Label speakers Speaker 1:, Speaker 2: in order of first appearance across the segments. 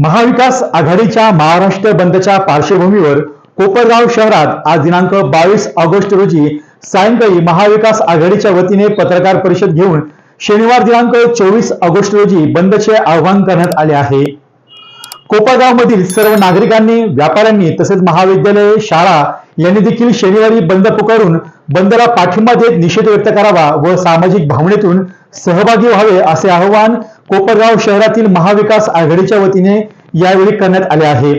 Speaker 1: महाविकास आघाडीच्या महाराष्ट्र बंदच्या पार्श्वभूमीवर कोपरगाव शहरात आज दिनांक बावीस ऑगस्ट रोजी सायंकाळी महाविकास आघाडीच्या वतीने पत्रकार परिषद घेऊन शनिवार दिनांक चोवीस ऑगस्ट रोजी बंदचे आवाहन करण्यात आले आहे. कोपरगाव मधील सर्व नागरिकांनी व्यापाऱ्यांनी तसेच महाविद्यालये शाळा यांनी देखील शनिवारी बंद पुकारून बंदला पाठिंबा देत निषेध व्यक्त करावा व सामाजिक भावनेतून सहभागी व्हावे असे आवाहन कोपरगाव शहरातील महाविकास आघाडीच्या वतीने यावेळी करण्यात आले आहे.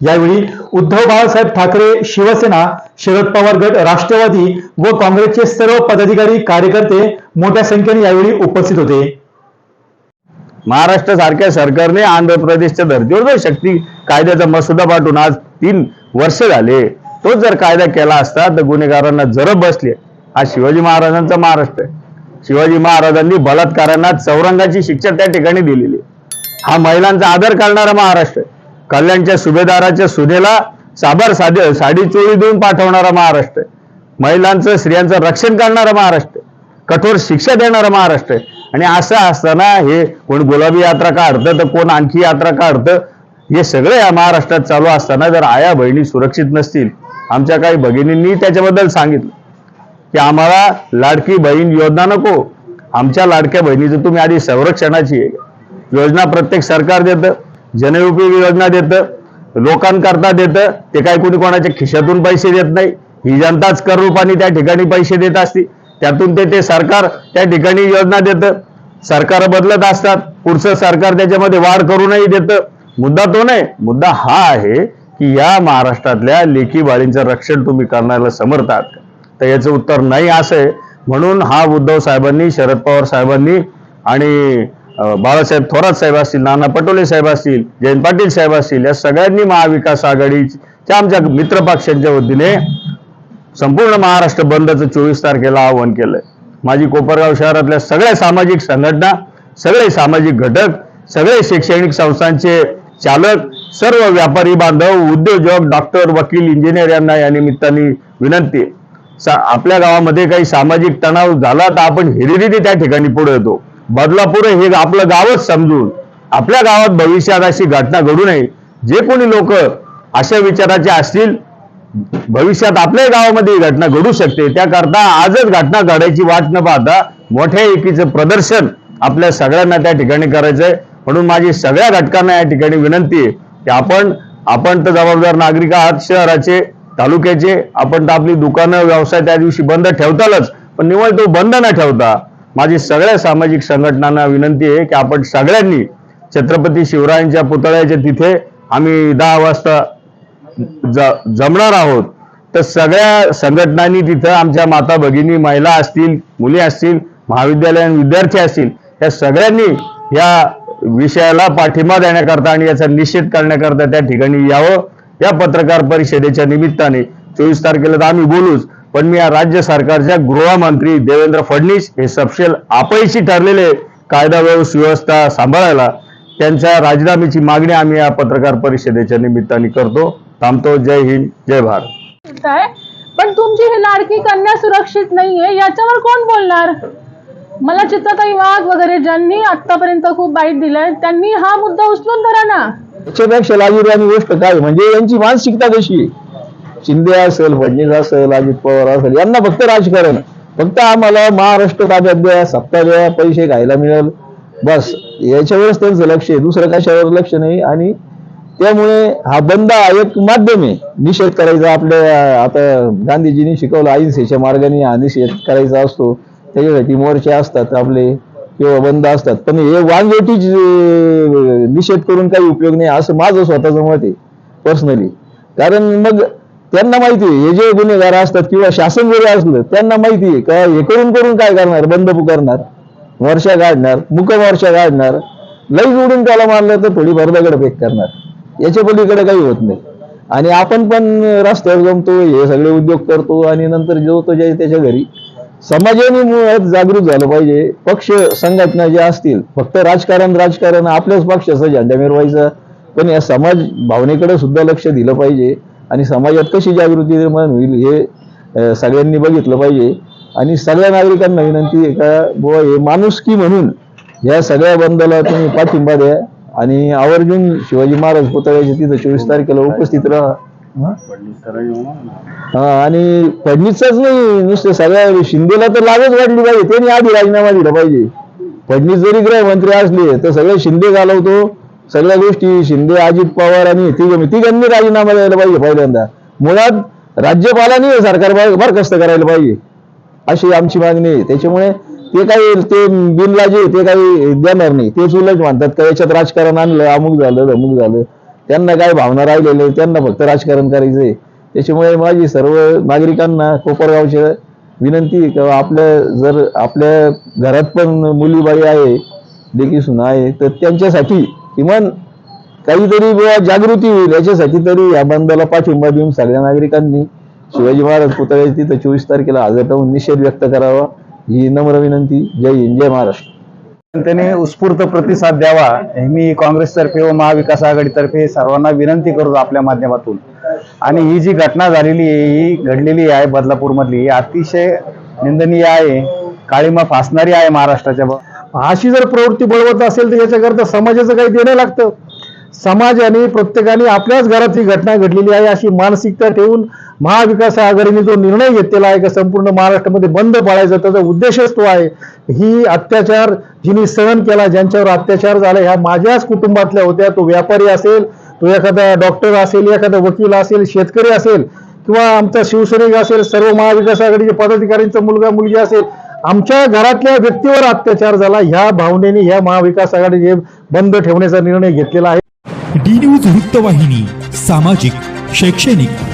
Speaker 1: यावेळी उद्धव बाळासाहेब ठाकरे शिवसेना शरद पवार गट राष्ट्रवादी व काँग्रेसचे सर्व पदाधिकारी कार्यकर्ते मोठ्या संख्येने यावेळी उपस्थित होते.
Speaker 2: महाराष्ट्र सारख्या सरकारने आंध्र प्रदेशच्या धर्तीवर शक्ती कायद्याचा मसुदा पाठवून आज तीन वर्ष झाले. तोच जर कायदा केला असता तर गुन्हेगारांना जरब बसले हा शिवाजी महाराजांचा महाराष्ट्र आहे. शिवाजी महाराजांनी बलात्कारांना चौरंगाची शिक्षा त्या ठिकाणी दिलेली. आहे. हा महिलांचा आदर करणारा महाराष्ट्र कल्याणच्या सुभेदाराच्या सुनेला साबर साधे साडी चोळी देऊन पाठवणारा महाराष्ट्र महिलांचं स्त्रियांचं रक्षण करणारा महाराष्ट्र कठोर शिक्षा देणारा महाराष्ट्र आणि असं असताना हे कोण गुलाबी यात्रा काढतं तर कोण आणखी यात्रा काढतं हे सगळं या महाराष्ट्रात चालू असताना जर आया बहिणी सुरक्षित नसतील आमच्या काही भगिनींनी त्याच्याबद्दल सांगितलं. की आम्हाला लाडकी बहीण योजना नको. आमच्या लाडक्या बहिणीचं तुम्ही आधी संरक्षणाची योजना प्रत्येक सरकार देतं जनउपयोगी योजना देतं लोकांकरता देतं ते काय कुणी कोणाच्या खिशातून पैसे देत नाही. ही जनताच कर रूपाने त्या ठिकाणी पैसे देत असते. त्यातून ते ते सरकार त्या ठिकाणी योजना देतं. सरकार बदलत असतात. पुढचं सरकार त्याच्यामध्ये वाढ करूनही देतं. मुद्दा तो नाही. मुद्दा हा आहे की या महाराष्ट्रातल्या लेखी बाळींचं रक्षण तुम्ही करण्याला समर्थ आहात तर याचं उत्तर नाही असं आहे म्हणून हा उद्धव साहेबांनी शरद पवार साहेबांनी आणि बाळासाहेब थोरात साहेब असतील नाना पटोले साहेब असतील जयंत पाटील साहेब असतील या सगळ्यांनी महाविकास आघाडीच्या आमच्या मित्रपक्षांच्या वतीने संपूर्ण महाराष्ट्र बंदचं चोवीस तारखेला आवाहन केलंय माझी कोपरगाव शहरातल्या सगळ्या सामाजिक संघटना सगळे सामाजिक घटक सगळे शैक्षणिक संस्थांचे चालक सर्व व्यापारी बांधव उद्योजक डॉक्टर वकील इंजिनियर यांना या निमित्ताने विनंती आहे. आपल्या गावामध्ये काही सामाजिक तणाव झाला तर आपण हिरिरीने त्या ठिकाणी पुढे येतो. बदलापूर हे आपलं गावच समजून आपल्या गावात भविष्यात अशी घटना घडू नये. जे कोणी लोक अशा विचाराचे असतील भविष्यात आपल्या गावामध्ये ही घटना घडू शकते. त्याकरता आजच घटना घडायची वाट न पाहता मोठ्या एकीचं प्रदर्शन आपल्या सगळ्यांना त्या ठिकाणी करायचंय. म्हणून माझी सगळ्या घटकांना या ठिकाणी विनंती आहे की आपण आपण तर जबाबदार नागरिक आहात शहराचे. तालुक्याचे आपण तर आपली दुकानं व्यवसाय त्या दिवशी बंद ठेवतालच पण निवळ तो बंद न ठेवता माझी सगळ्या सामाजिक संघटनांना विनंती आहे की आपण सगळ्यांनी छत्रपती शिवरायांच्या पुतळ्याच्या तिथे आम्ही दहा वाजता ज- जमणार आहोत. तर सगळ्या संघटनांनी तिथं आमच्या माता भगिनी महिला असतील मुली असतील महाविद्यालयीन विद्यार्थी असतील या सगळ्यांनी या विषयाला पाठिंबा देण्याकरता आणि याचा निषेध करण्याकरता त्या ठिकाणी यावं. या पत्रकार परिषदेच्या निमित्ताने चोवीस तारखेला तर आम्ही बोलूच पण मी या राज्य सरकारच्या गृहमंत्री देवेंद्र फडणवीस हे सपशेल अपयशी ठरलेले कायदा व्यवस्था सांभाळायला त्यांच्या राजीनाम्याची मागणी आम्ही या पत्रकार परिषदेच्या निमित्ताने करतो. थांबतो. जय हिंद. जय भारत.
Speaker 3: पण तुमची ही लाडकी कन्या सुरक्षित नाहीये याच्यावर कोण बोलणार? मला चित्रताई वाघ वगैरे ज्यांनी आतापर्यंत खूप बाईट दिलंय त्यांनी हा मुद्दा उचलून धरा ना.
Speaker 4: त्याच्यापेक्षा लाजीरवाणी गोष्ट काय? म्हणजे यांची मानसिकता कशी आहे? शिंदे असेल फडणीस असेल अजित पवार असेल यांना फक्त राजकारण. फक्त आम्हाला महाराष्ट्र ताब्यात द्या सत्ता द्या पैसे खायला मिळेल. बस. याच्यावरच त्यांचं लक्ष आहे. दुसरं कशावर लक्ष नाही. आणि त्यामुळे हा बंद एक माध्यम आहे. निषेध करायचा आपल्या आता गांधीजींनी शिकवलं अहिंसेच्या मार्गाने हा निषेध करायचा असतो. त्याच्यासाठी मोर्चे असतात आपले. किंवा बंद असतात. पण हे वांगेटी निषेध करून काही उपयोग नाही असं माझं स्वतःचं मत आहे पर्सनली कारण मग त्यांना माहिती आहे हे जे गुन्हेगार असतात किंवा शासन जरी असलं त्यांना माहिती आहे का हे करून करून काय करणार? बंद पुकारणार वर्षा काढणार मुकम वर्षा काढणार लई जोडून त्याला मारलं तर थोडी भरदगड फेक करणार. याच्या पलीकडे काही होत नाही. आणि आपण पण रस्त्यावर जमतो हे सगळे उद्योग करतो आणि नंतर जो तो त्याच्या घरी. समाजाने मुळात जागृत झालं पाहिजे. पक्ष संघटना ज्या असतील फक्त राजकारण राजकारण आपल्याच पक्षाचा झेंडा मिरवायचा. पण या समाज भावनेकडे सुद्धा लक्ष दिलं पाहिजे. आणि समाजात कशी जागृती निर्माण होईल हे सगळ्यांनी बघितलं पाहिजे. आणि सगळ्या नागरिकांना विनंती आहे का बुवा हे माणुसकी म्हणून या सगळ्या बंदला तुम्ही पाठिंबा द्या. आणि आवर्जून शिवाजी महाराज पुतळ्याच्या तिथं चोवीस तारखेला उपस्थित राहा. हा? आणि फडणीसच नाही नुसतं सगळ्या शिंदेला तर लागच वाटली पाहिजे त्यांनी आधी राजीनामा दिला पाहिजे. फडणीस जरी गृहमंत्री असले तर सगळे शिंदे घालवतो. सगळ्या गोष्टी शिंदे अजित पवार आणि तिघ तिघांनी राजीनामा द्यायला पाहिजे पहिल्यांदा. मुळात राज्यपालांनी सरकार बरखास्त करायला पाहिजे अशी आमची मागणी आहे. त्याच्यामुळे ते काही ते बिनलाजे ते काही देणार नाही. ते उलट म्हणतात का? याच्यात राजकारण आणलं अमुक झालं अमुक झालं. त्यांना काय भावना राहिलेले त्यांना फक्त राजकारण करायचंय. त्याच्यामुळे माझी सर्व नागरिकांना कोपरगावच्या विनंती किंवा आपल्या जर आपल्या घरात पण मुलीबाई आहे देखी सुना आहे तर त्यांच्यासाठी किमान काहीतरी बुवा जागृती होईल. याच्यासाठी तरी या बंदला पाठिंबा देऊन सगळ्या नागरिकांनी शिवाजी महाराज पुतळ्याची तिथं चोवीस तारखेला हजर राहून निषेध व्यक्त करावा. ही नम्र विनंती. जय हिंद जय महाराष्ट्र.
Speaker 5: जनतेने उत्स्फूर्त प्रतिसाद द्यावा हे मी काँग्रेसतर्फे व महाविकास आघाडीतर्फे सर्वांना विनंती करतो आपल्या माध्यमातून. आणि ही जी घटना झालेली आहे ही घडलेली आहे बदलापूरमधली ही अतिशय निंदनीय आहे काळीमा फासणारी आहे महाराष्ट्राच्या
Speaker 6: अशी जर प्रवृत्ती बळवत असेल तर याच्याकरता समाजाचं काही देणं लागतं. समाजाने प्रत्येकाने आपल्याच घरात ही घटना घडलेली आहे अशी मानसिकता ठेवून महाविकास आघाडीने जो निर्णय घेतलेला आहे का संपूर्ण महाराष्ट्रामध्ये बंद पाळायचा त्याचा उद्देशच तो आहे. ही अत्याचार जिने सहन केला ज्यांच्यावर अत्याचार झाला ह्या माझ्याच कुटुंबातल्या होत्या. तो व्यापारी असेल तो एखादा डॉक्टर असेल एखादा वकील असेल शेतकरी असेल किंवा आमचा शिवसैनिक असेल सर्व महाविकास आघाडीचे पदाधिकाऱ्यांचा मुलगा मुलगी असेल आमच्या घरातल्या व्यक्तीवर अत्याचार झाला ह्या भावनेने ह्या महाविकास आघाडीने बंद ठेवण्याचा निर्णय घेतलेला आहे.
Speaker 7: डी न्यूज वृत्तवाहिनी सामाजिक शैक्षणिक.